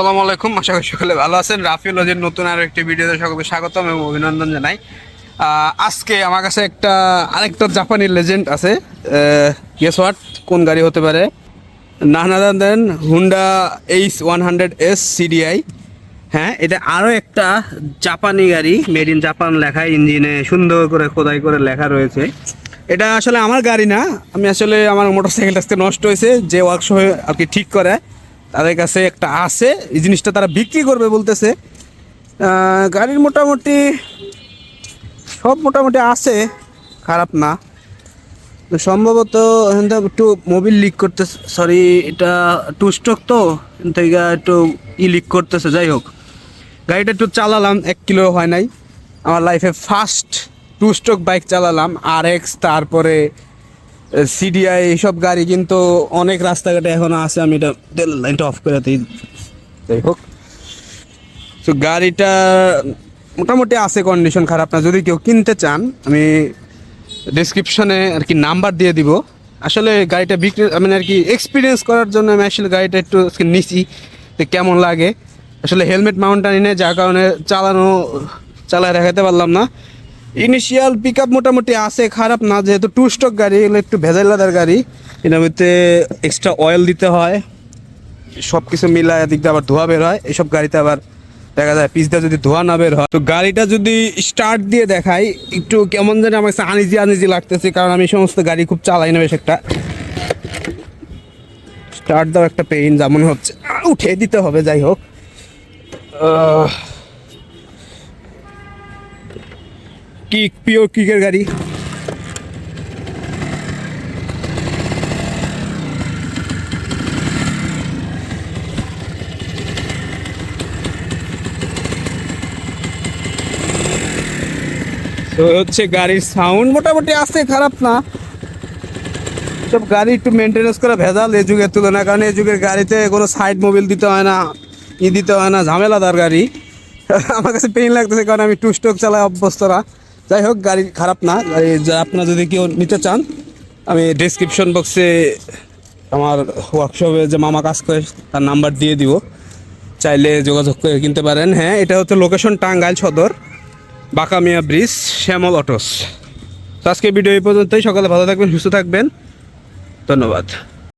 আসসালামু আলাইকুম। আশা করি সকলে ভালো আছেন। রাফিউল হজের নতুন আরও একটি ভিডিওতে সকলকে স্বাগতম এবং অভিনন্দন জানাই। আজকে আমার কাছে একটা, আরেকটা জাপানি লেজেন্ড আছে। গেস হোয়াট কোন গাড়ি হতে পারে? নানাদান then Honda H one hundred S CDI হ্যাঁ এটা আরও একটা জাপানি গাড়ি মেড ইন জাপান লেখা, ইঞ্জিনে সুন্দর করে, খোদাই করে লেখা রয়েছে। এটা আসলে আমার গাড়ি না। আমি আসলে আমার মোটরসাইকেলটা আজকে নষ্ট হয়েছে, যে ওয়ার্কশপে আর কি ঠিক করে। তাদের কাছে একটা আছে। এই জিনিসটা তারা বিক্রি করবে বলতেছে। গাড়ির মোটামুটি সব মোটামুটি আছে, খারাপ না। সম্ভবত একটু মোবিল লিক করতে সরি এটা টু স্ট্রোক তো একটু ই লিক করতেছে, যাই হোক। গাড়িটা একটু চালালাম, এক কিলো হয় নাই। আমার লাইফে ফার্স্ট টু স্ট্রোক বাইক চালালাম আর এক্স তারপরে সিডিআই এইসব গাড়ি কিন্তু অনেক রাস্তাঘাটে এখনও আছে, আমি এটা তেল লাইনটা অফ করে দিই। যাই হোক। তো গাড়িটা মোটামুটি আছে কন্ডিশন খারাপ না। যদি কেউ কিনতে চান, আমি ডিসক্রিপশনে আর কি নাম্বার দিয়ে দিব। আসলে গাড়িটা বিক্রি মানে আর কি এক্সপিরিয়েন্স করার জন্য আমি আসলে গাড়িটা একটু তো কেমন লাগে। আসলে হেলমেট মাউন্ট আনি যার কারণে চালানো, চালায় দেখাতে পারলাম না। ইনিশিয়াল পিক আপ মোটামুটি আছে, খারাপ না, যেহেতু টু স্টক গাড়ি, এগুলো একটু ভেজাইলাদার গাড়ি। এটার মধ্যে এক্সট্রা অয়েল দিতে হয়। সব কিছু মিলায় এদিক দিয়ে আবার ধোয়া বের হয়। এইসব গাড়িতে আবার দেখা যায় পিস যদি ধোয়া না বের হয়। তো গাড়িটা যদি স্টার্ট দিয়ে দেখাই, একটু কেমন জানি আমার কাছে আনিজি আনিজি লাগতেছে, কারণ আমি সমস্ত গাড়ি খুব চালাই না বেশ একটা। স্টার্ট দাও একটা পেইন যেমন হচ্ছে। উঠে দিতে হবে, যাই হোক। কিক পিওর কিকের গাড়ি। তো হচ্ছে গাড়ির সাউন্ড মোটামুটি আছে, খারাপ না। সব গাড়ি একটু মেনটেনেন্স করে ভেজাল এই যুগের তুলনায় কারণ এই যুগের গাড়িতে কোনো সাইড মোবিল দিতে হয় না, ই দিতে হয় না, ঝামেলাদার গাড়ি। আমার কাছে পেইন লাগতেছে, কারণ আমি টু স্ট্রোক চালাই অভ্যস্ত না যাই হোক, গাড়ি খারাপ না। আপনারা যদি কেউ নিতে চান, আমি ডিসক্রিপশন বক্সে আমার ওয়ার্কশপে যে মামা কাজ করে, তার নাম্বার দিয়ে দিব। চাইলে যোগাযোগ করে কিনতে পারেন। হ্যাঁ এটা হচ্ছে লোকেশন টাঙ্গাইল সদর বাঁকামিয়া ব্রিজ শ্যামল অটোস তো আজকে ভিডিও এই পর্যন্তই। সকালে ভালো থাকবেন, সুস্থ থাকবেন। ধন্যবাদ।